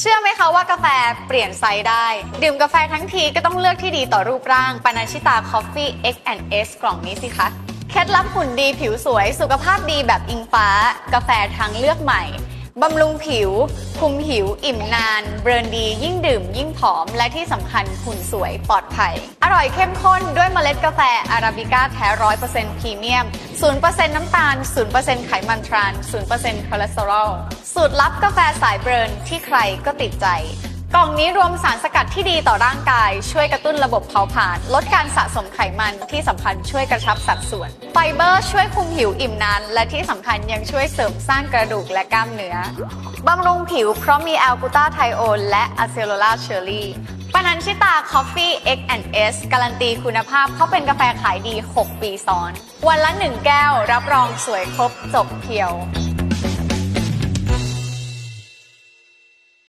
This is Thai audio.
เชื่อไหมคะว่ากาแฟเปลี่ยนไซส์ได้ ดื่มกาแฟทั้งทีก็ต้องเลือกที่ดีต่อรูปร่างปานาชิตาคอฟฟี่ X&S กล่องนี้สิคะ เคล็ดลับหุ่นดีผิวสวย สุขภาพดีแบบอิงฟ้า กาแฟทางเลือกใหม่ บำรุงผิว คุมผิว อิ่มนาน เบร์นดี ยิ่งดื่ม ยิ่งผอม และที่สำคัญหุ่นสวยปลอดภัย อร่อยเข้มข้นด้วยเมล็ดกาแฟอาราบิก้าแท้ร้อยเปอร์เซ็นต์พรีเมียมศูนย์เปอร์เซ็นต์น้ำตาลศูนย์เปอร์เซ็นต์ไขมันทรานศูนย์เปอร์เซ็นต์คอเลสเตอรอล สูตรลับกาแฟสายเบร์นที่ใครก็ติดใจ กล่องนี้รวมสารสกัดที่ดีต่อร่างกาย ช่วยกระตุ้นระบบเผาผลาญลดการสะสมไขมันที่สำคัญช่วยกระชับสัดส่วน ไฟเบอร์ช่วยคุมผิวอิ่มนาน และที่สำคัญยังช่วยเสริมสร้างกระดูกและกล้ามเนื้อบำรุงผิวเพราะมีแอลกูตาไทโอนและอะเซโลลาเชอรี่ปนันชิตา Coffee X&S การันตีคุณภาพเพราะเป็นกาแฟขายดี 6 ปีซ้อน วันละ 1 แก้วรับรองสวยครบจบเพียว